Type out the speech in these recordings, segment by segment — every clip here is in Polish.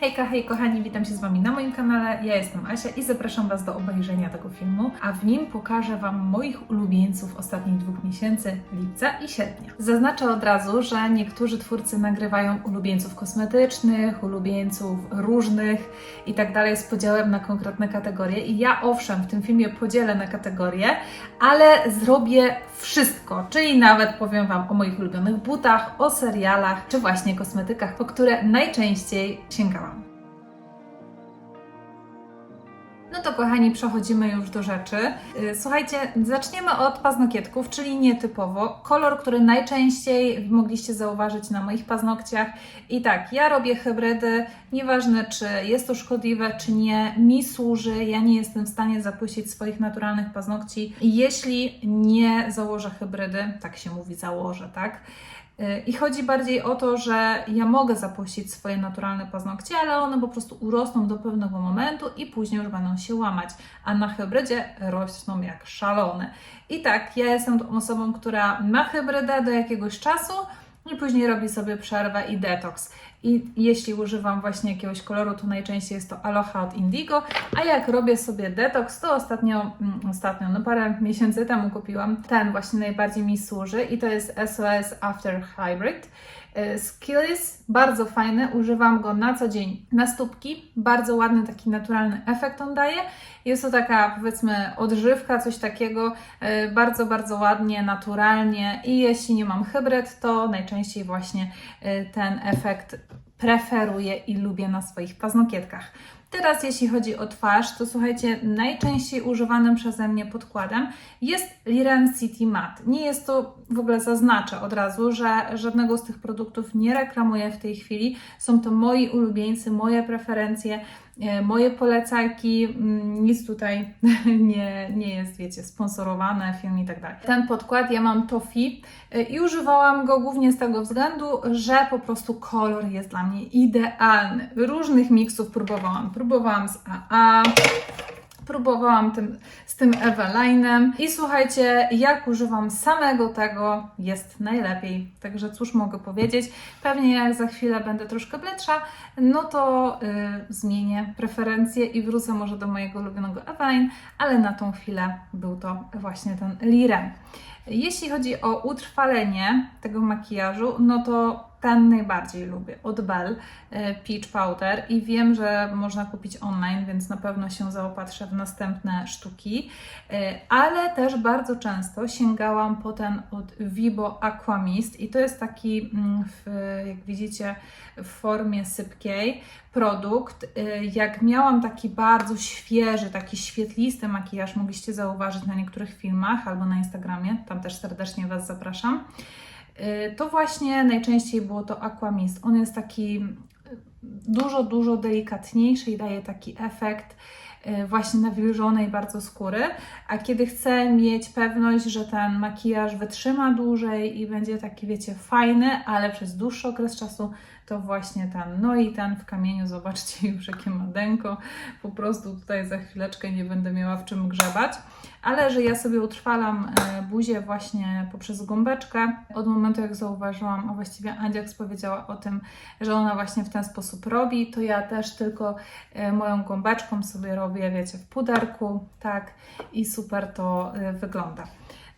Hejka, hej kochani, witam się z Wami na moim kanale. Ja jestem Asia i zapraszam Was do obejrzenia tego filmu, a w nim pokażę Wam moich ulubieńców ostatnich dwóch miesięcy, lipca i sierpnia. Zaznaczę od razu, że niektórzy twórcy nagrywają ulubieńców kosmetycznych, ulubieńców różnych i tak dalej z podziałem na konkretne kategorie. I ja owszem, w tym filmie podzielę na kategorie, ale zrobię wszystko, czyli nawet powiem Wam o moich ulubionych butach, o serialach, czy właśnie kosmetykach, po które najczęściej sięgałam. To kochani, przechodzimy już do rzeczy. Yy, Słuchajcie, zaczniemy od paznokietków, czyli nietypowo. Kolor, który najczęściej mogliście zauważyć na moich paznokciach. I tak, ja robię hybrydy, nieważne czy jest to szkodliwe, czy nie, mi służy. Ja nie jestem w stanie zapuścić swoich naturalnych paznokci, jeśli nie założę hybrydy. Tak się mówi, założę, tak? I chodzi bardziej o to, że ja mogę zapuścić swoje naturalne paznokcie, ale one po prostu urosną do pewnego momentu i później już będą się łamać, a na hybrydzie rosną jak szalone. I tak, ja jestem osobą, która ma hybrydę do jakiegoś czasu i później robi sobie przerwę i detoks. I jeśli używam właśnie jakiegoś koloru, to najczęściej jest to Aloha od Indigo, a jak robię sobie detoks, to ostatnio, mm, ostatnio, no parę miesięcy temu kupiłam ten właśnie najbardziej mi służy i to jest SOS After Hybrid. Y, Skills, bardzo fajny, używam go na co dzień na stópki, bardzo ładny taki naturalny efekt on daje. Jest to taka powiedzmy odżywka, coś takiego, y, bardzo, bardzo ładnie, naturalnie i jeśli nie mam hybryd, to najczęściej właśnie y, ten efekt preferuję i lubię na swoich paznokietkach. Teraz jeśli chodzi o twarz, to słuchajcie, najczęściej używanym przeze mnie podkładem jest Liren City Matte. Nie jest to, w ogóle zaznaczę od razu, że żadnego z tych produktów nie reklamuję w tej chwili. Są to moi ulubieńcy, moje preferencje, e, moje polecajki. Mm, Nic tutaj nie, nie jest, wiecie, sponsorowane, film i tak dalej. Ten podkład ja mam Tofi e, i używałam go głównie z tego względu, że po prostu kolor jest dla mnie idealny. Różnych miksów próbowałam. Próbowałam z AA, próbowałam tym, z tym Evelinem i słuchajcie, jak używam samego tego, jest najlepiej. Także cóż mogę powiedzieć, pewnie jak za chwilę będę troszkę bledsza, no to y, zmienię preferencje i wrócę może do mojego ulubionego Eveline, ale na tą chwilę był to właśnie ten Liren. Jeśli chodzi o utrwalenie tego makijażu, no to ten najbardziej lubię od Bell e, Peach Powder i wiem, że można kupić online, więc na pewno się zaopatrzę w następne sztuki, E, ale też bardzo często sięgałam po ten od Vibo Aqua Mist i to jest taki, mm, jak widzicie, w formie sypkiej produkt. E, Jak miałam taki bardzo świeży, taki świetlisty makijaż, mogliście zauważyć na niektórych filmach albo na Instagramie, tam też serdecznie Was zapraszam. Y, to właśnie najczęściej było to Aquamist. On jest taki y, dużo, dużo delikatniejszy i daje taki efekt y, właśnie nawilżonej bardzo skóry, a kiedy chcę mieć pewność, że ten makijaż wytrzyma dłużej i będzie taki, wiecie, fajny, ale przez dłuższy okres czasu, to właśnie ten. No i ten w kamieniu, zobaczcie już jakie madenko, po prostu tutaj za chwileczkę nie będę miała w czym grzebać, ale że ja sobie utrwalam e, buzię właśnie poprzez gąbeczkę, od momentu jak zauważyłam, a właściwie Andziaks powiedziała o tym, że ona właśnie w ten sposób robi, to ja też tylko e, moją gąbeczką sobie robię, wiecie, w puderku, tak, i super to e, wygląda.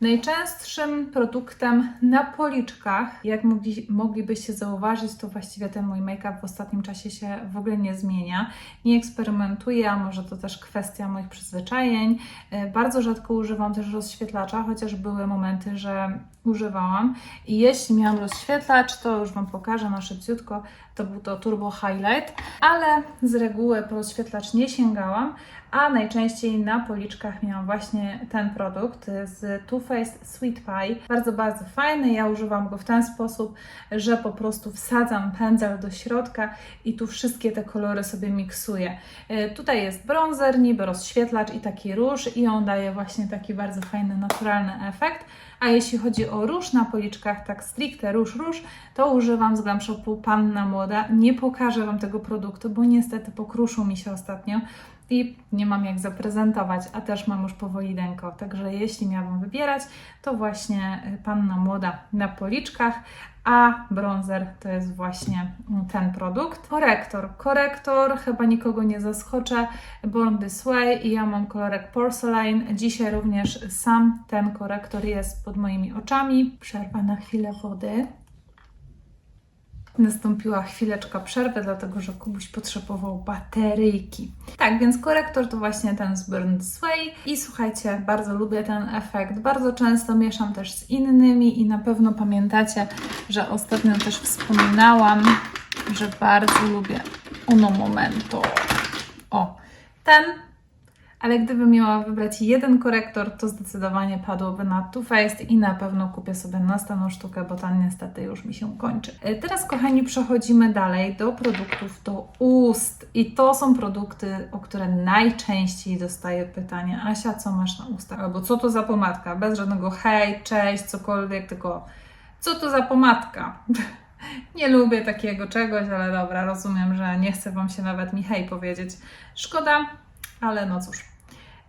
Najczęstszym produktem na policzkach, jak mogli, moglibyście zauważyć, to właściwie ten mój make-up w ostatnim czasie się w ogóle nie zmienia. Nie eksperymentuję, a może to też kwestia moich przyzwyczajeń. E, Bardzo rzadko używam też rozświetlacza, chociaż były momenty, że używałam. I jeśli miałam rozświetlacz, to już Wam pokażę na szybciutko, to był to Turbo Highlight, ale z reguły po rozświetlacz nie sięgałam, a najczęściej na policzkach miałam właśnie ten produkt z Too Faced Sweet Pie. Bardzo, bardzo fajny. Ja używam go w ten sposób, że po prostu wsadzam pędzel do środka i tu wszystkie te kolory sobie miksuję. E, Tutaj jest bronzer, niby rozświetlacz i taki róż i on daje właśnie taki bardzo fajny, naturalny efekt. A jeśli chodzi o róż na policzkach, tak stricte róż, róż, to używam z Glam Shopu Panna Młoda. Nie pokażę Wam tego produktu, bo niestety pokruszył mi się ostatnio i nie mam jak zaprezentować, a też mam już powoli denko. Także jeśli miałabym wybierać, to właśnie Panna Młoda na policzkach, a bronzer to jest właśnie ten produkt. Korektor. Korektor, chyba nikogo nie zaskoczę. Born This Way i ja mam kolorek Porcelain. Dzisiaj również sam ten korektor jest pod moimi oczami. Przerwa na chwilę wody. Nastąpiła chwileczka przerwy, dlatego że Kubuś potrzebował bateryjki. Tak, więc korektor to właśnie ten z Burn This Way. I słuchajcie, bardzo lubię ten efekt. Bardzo często mieszam też z innymi i na pewno pamiętacie, że ostatnio też wspominałam, że bardzo lubię Uno Momento. O, ten ale gdybym miała wybrać jeden korektor, to zdecydowanie padłoby na Too Faced i na pewno kupię sobie następną sztukę, bo ta niestety już mi się kończy. E, Teraz, kochani, przechodzimy dalej do produktów do ust. I to są produkty, o które najczęściej dostaję pytanie: Asia, co masz na ustach? Albo co to za pomadka? Bez żadnego hej, cześć, cokolwiek, tylko co to za pomadka? Nie lubię takiego czegoś, ale dobra, rozumiem, że nie chce Wam się nawet mi hej powiedzieć. Szkoda, ale no cóż.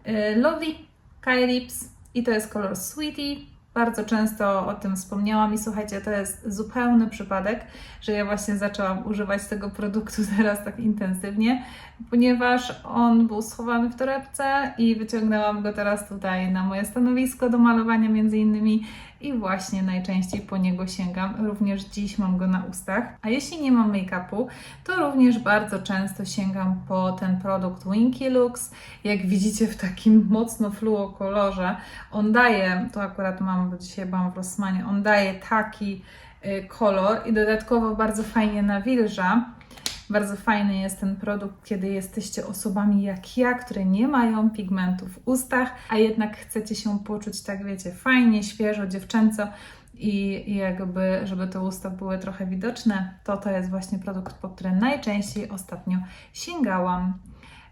Y, Lovely Kai Lips i to jest kolor Sweetie. Bardzo często o tym wspomniałam i słuchajcie, to jest zupełny przypadek, że ja właśnie zaczęłam używać tego produktu teraz tak intensywnie, ponieważ on był schowany w torebce i wyciągnęłam go teraz tutaj na moje stanowisko do malowania między innymi i właśnie najczęściej po niego sięgam. Również dziś mam go na ustach. A jeśli nie mam make-upu, to również bardzo często sięgam po ten produkt Winky Looks. Jak widzicie w takim mocno fluo kolorze, on daje, to akurat mam, bo dzisiaj byłam w Rossmanie, on daje taki y, kolor i dodatkowo bardzo fajnie nawilża. Bardzo fajny jest ten produkt, kiedy jesteście osobami jak ja, które nie mają pigmentów w ustach, a jednak chcecie się poczuć tak, wiecie, fajnie, świeżo, dziewczęco i jakby, żeby te usta były trochę widoczne, to to jest właśnie produkt, po który najczęściej ostatnio sięgałam.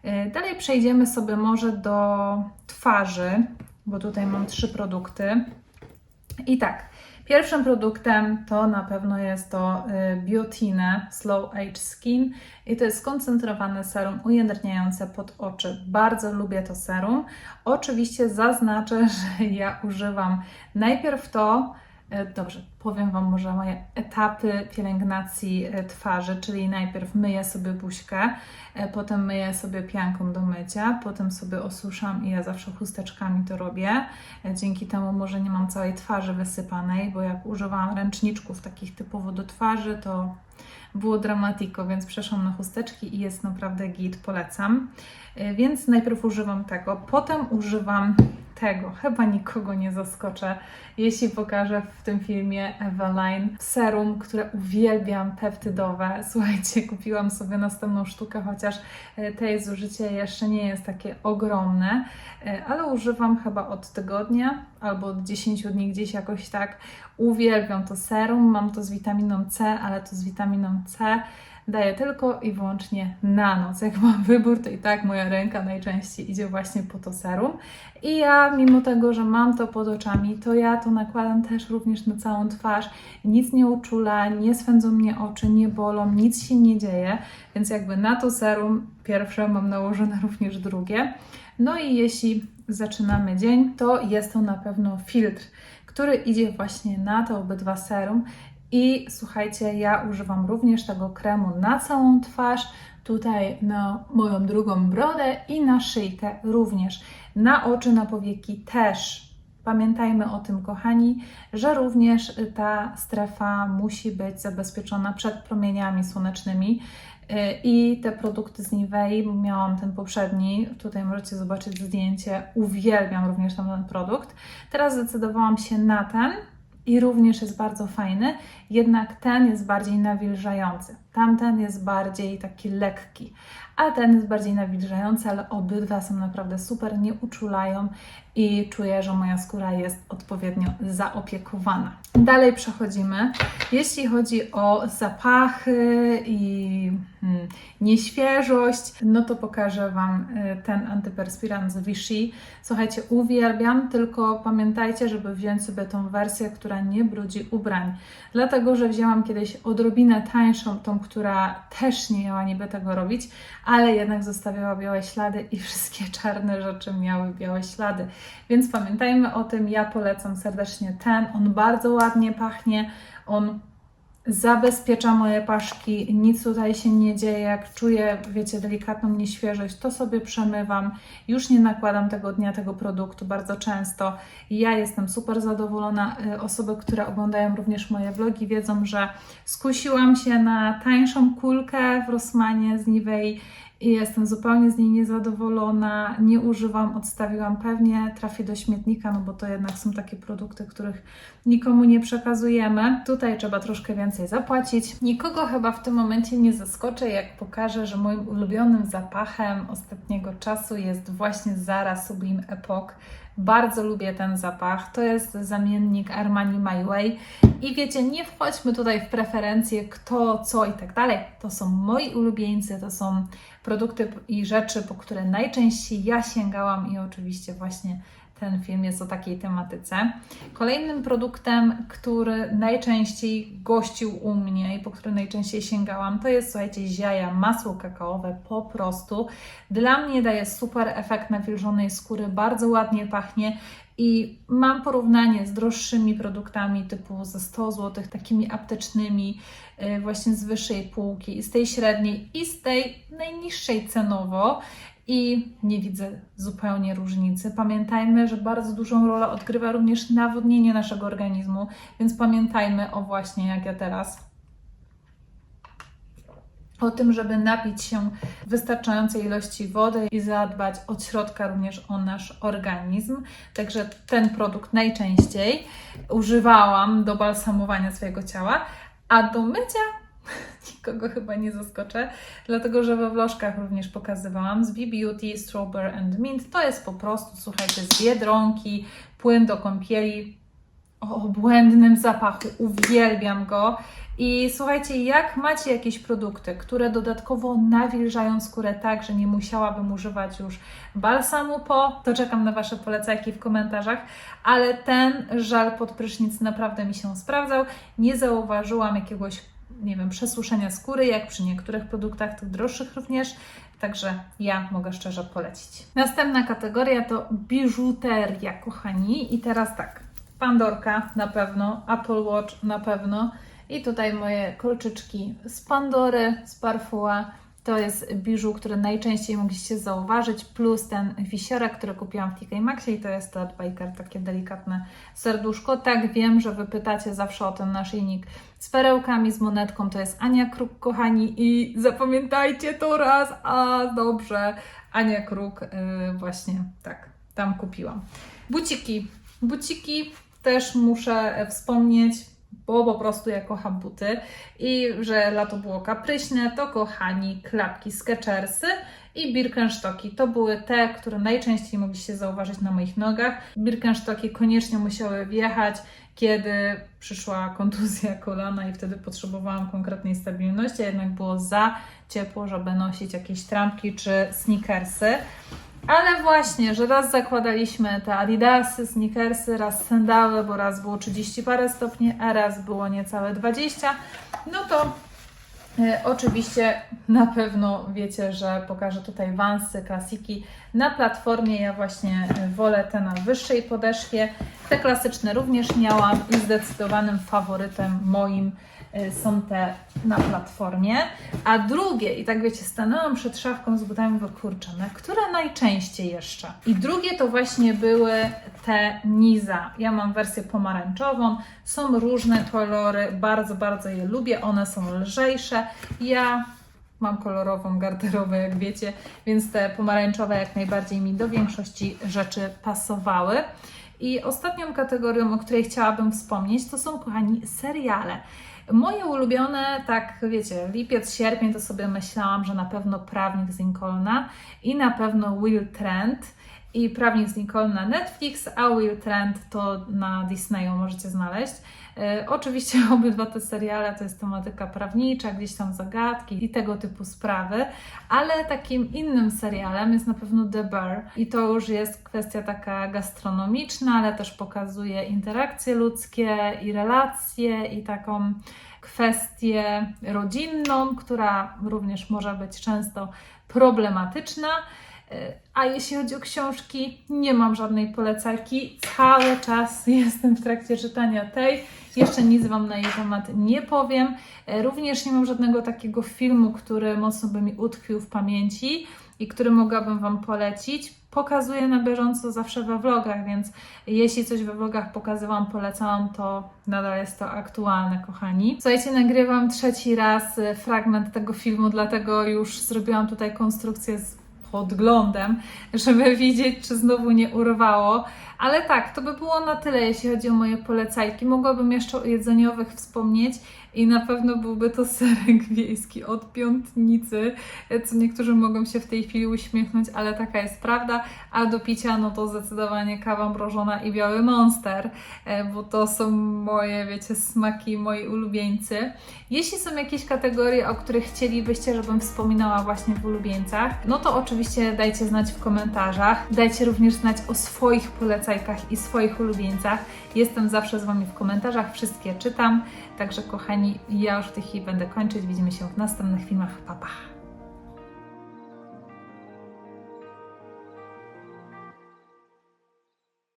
Y, Dalej przejdziemy sobie może do twarzy, bo tutaj mam trzy produkty. I tak, pierwszym produktem to na pewno jest to y, Biotine Slow Age Skin i to jest skoncentrowane serum ujędrniające pod oczy. Bardzo lubię to serum. Oczywiście zaznaczę, że ja używam najpierw to, Dobrze, powiem Wam może moje etapy pielęgnacji e, twarzy, czyli najpierw myję sobie buźkę, e, potem myję sobie pianką do mycia, potem sobie osuszam i ja zawsze chusteczkami to robię. E, Dzięki temu może nie mam całej twarzy wysypanej, bo jak używałam ręczniczków takich typowo do twarzy, to było dramatiko, więc przeszłam na chusteczki i jest naprawdę git, polecam. E, Więc najpierw używam tego, potem używam tego. Chyba nikogo nie zaskoczę, jeśli pokażę w tym filmie Eveline serum, które uwielbiam, peptydowe. Słuchajcie, kupiłam sobie następną sztukę, chociaż e, tej zużycie jeszcze nie jest takie ogromne, e, ale używam chyba od tygodnia albo od 10 dni gdzieś jakoś tak. Uwielbiam to serum, mam to z witaminą C, ale to z witaminą C daję tylko i wyłącznie na noc. Jak mam wybór, to i tak moja ręka najczęściej idzie właśnie po to serum. I ja, mimo tego, że mam to pod oczami, to ja to nakładam też również na całą twarz. Nic nie uczula, nie swędzą mnie oczy, nie bolą, nic się nie dzieje. Więc jakby na to serum pierwsze mam nałożone również drugie. No i jeśli zaczynamy dzień, to jest to na pewno filtr, który idzie właśnie na te obydwa serum. I słuchajcie, ja używam również tego kremu na całą twarz, tutaj na moją drugą brodę i na szyjkę również. Na oczy, na powieki też. Pamiętajmy o tym, kochani, że również ta strefa musi być zabezpieczona przed promieniami słonecznymi. Yy, I te produkty z Nivei, miałam ten poprzedni, tutaj możecie zobaczyć zdjęcie, uwielbiam również ten produkt. Teraz zdecydowałam się na ten, i również jest bardzo fajny, jednak ten jest bardziej nawilżający. Tamten jest bardziej taki lekki, a ten jest bardziej nawilżający, ale obydwa są naprawdę super, nie uczulają i czuję, że moja skóra jest odpowiednio zaopiekowana. Dalej przechodzimy. Jeśli chodzi o zapachy i hmm, nieświeżość, no to pokażę Wam y, ten antyperspirant z Vichy. Słuchajcie, uwielbiam, tylko pamiętajcie, żeby wziąć sobie tą wersję, która nie brudzi ubrań. Dlatego, że wzięłam kiedyś odrobinę tańszą, tą, która też nie miała niby tego robić, ale jednak zostawiała białe ślady i wszystkie czarne rzeczy miały białe ślady. Więc pamiętajmy o tym, ja polecam serdecznie ten, on bardzo ładnie pachnie, on zabezpiecza moje paszki, nic tutaj się nie dzieje. Jak czuję, wiecie, delikatną nieświeżość, to sobie przemywam. Już nie nakładam tego dnia tego produktu bardzo często. Ja jestem super zadowolona. Y, Osoby, które oglądają również moje vlogi, wiedzą, że skusiłam się na tańszą kulkę w Rossmanie z Nivei i jestem zupełnie z niej niezadowolona. Nie używam, odstawiłam pewnie, trafi do śmietnika, no bo to jednak są takie produkty, których nikomu nie przekazujemy. Tutaj trzeba troszkę więcej zapłacić. Nikogo chyba w tym momencie nie zaskoczę, jak pokażę, że moim ulubionym zapachem ostatniego czasu jest właśnie Zara Sublime Epoch. Bardzo lubię ten zapach. To jest zamiennik Armani My Way. I wiecie, nie wchodźmy tutaj w preferencje, kto, co i tak dalej. To są moi ulubieńcy, to są produkty i rzeczy, po które najczęściej ja sięgałam i oczywiście właśnie ten film jest o takiej tematyce. Kolejnym produktem, który najczęściej gościł u mnie i po który najczęściej sięgałam, to jest, słuchajcie, ziaja, masło kakaowe po prostu. Dla mnie daje super efekt nawilżonej skóry, bardzo ładnie pachnie i mam porównanie z droższymi produktami typu za 100 zł, takimi aptecznymi, yy, właśnie z wyższej półki, z tej średniej i z tej najniższej cenowo i nie widzę zupełnie różnicy. Pamiętajmy, że bardzo dużą rolę odgrywa również nawodnienie naszego organizmu, więc pamiętajmy o właśnie jak ja teraz. O tym, żeby napić się wystarczającej ilości wody i zadbać od środka również o nasz organizm. Także ten produkt najczęściej używałam do balsamowania swojego ciała, a do mycia nikogo chyba nie zaskoczę, dlatego że we vlożkach również pokazywałam z B-Beauty Strawberry and Mint. To jest po prostu, słuchajcie, z Biedronki, płyn do kąpieli o obłędnym zapachu. Uwielbiam go. I słuchajcie, jak macie jakieś produkty, które dodatkowo nawilżają skórę tak, że nie musiałabym używać już balsamu po, to czekam na Wasze polecajki w komentarzach, ale ten żal pod prysznic naprawdę mi się sprawdzał. Nie zauważyłam jakiegoś nie wiem, przesuszenia skóry, jak przy niektórych produktach, tych droższych również. Także ja mogę szczerze polecić. Następna kategoria to biżuteria, kochani. I teraz tak, Pandorka na pewno, Apple Watch na pewno. I tutaj moje kolczyczki z Pandory, z Parfua. To jest biżu, które najczęściej mogliście zauważyć, plus ten wisiorek, który kupiłam w TK Maxie i to jest to Baker, takie delikatne serduszko. Tak, wiem, że Wy pytacie zawsze o ten naszyjnik z perełkami, z monetką, to jest Ania Kruk, kochani i zapamiętajcie to raz, a dobrze, Ania Kruk, yy, właśnie tak, tam kupiłam. Buciki, buciki też muszę wspomnieć, bo po prostu ja kocham buty i że lato było kapryśne, to kochani klapki Skechersy i Birkenstocki. To były te, które najczęściej mogliście zauważyć na moich nogach. Birkenstocki koniecznie musiały wjechać, kiedy przyszła kontuzja kolana i wtedy potrzebowałam konkretnej stabilności, a jednak było za ciepło, żeby nosić jakieś trampki czy sneakersy. Ale właśnie, że raz zakładaliśmy te adidasy, sneakersy, raz sandały, bo raz było 30 parę stopni, a raz było niecałe 20, no to oczywiście na pewno wiecie, że pokażę tutaj Vansy, klasiki na platformie. Ja właśnie e, wolę te na wyższej podeszwie. Te klasyczne również miałam i zdecydowanym faworytem moim y, są te na platformie. A drugie, i tak wiecie, stanęłam przed szafką z butami, mówię, kurczę, na które najczęściej jeszcze? I drugie to właśnie były te Niza. Ja mam wersję pomarańczową, są różne kolory, bardzo, bardzo je lubię, one są lżejsze. Ja Mam kolorową garderobę, jak wiecie, więc te pomarańczowe jak najbardziej mi do większości rzeczy pasowały. I ostatnią kategorią, o której chciałabym wspomnieć, to są, kochani, seriale. Moje ulubione, tak wiecie, lipiec, sierpień to sobie myślałam, że na pewno Prawnik z Lincolna i na pewno Will Trent i Prawnik z Lincoln na Netflix, a Will Trent to na Disneyu możecie znaleźć. E, oczywiście obydwa te seriale to jest tematyka prawnicza, gdzieś tam zagadki i tego typu sprawy, ale takim innym serialem jest na pewno The Bear i to już jest kwestia taka gastronomiczna, ale też pokazuje interakcje ludzkie i relacje i taką kwestię rodzinną, która również może być często problematyczna. A jeśli chodzi o książki, nie mam żadnej polecajki. Cały czas jestem w trakcie czytania tej. Jeszcze nic Wam na jej temat nie powiem. E, Również nie mam żadnego takiego filmu, który mocno by mi utkwił w pamięci i który mogłabym Wam polecić. Pokazuję na bieżąco zawsze we vlogach, więc jeśli coś we vlogach pokazywałam, polecałam, to nadal jest to aktualne, kochani. Słuchajcie, nagrywam trzeci raz e, fragment tego filmu, dlatego już zrobiłam tutaj konstrukcję z podglądem, żeby widzieć, czy znowu nie urwało. Ale tak, to by było na tyle, jeśli chodzi o moje polecajki. Mogłabym jeszcze o jedzeniowych wspomnieć i na pewno byłby to serek wiejski od piątnicy, co niektórzy mogą się w tej chwili uśmiechnąć, ale taka jest prawda. A do picia, no to zdecydowanie kawa mrożona i biały monster, e, bo to są moje, wiecie, smaki, moi ulubieńcy. Jeśli są jakieś kategorie, o których chcielibyście, żebym wspominała właśnie w ulubieńcach, no to oczywiście dajcie znać w komentarzach. Dajcie również znać o swoich polecajkach i swoich ulubieńcach. Jestem zawsze z Wami w komentarzach, wszystkie czytam. Także kochani, ja już w tej chwili będę kończyć. Widzimy się w następnych filmach. Pa, pa!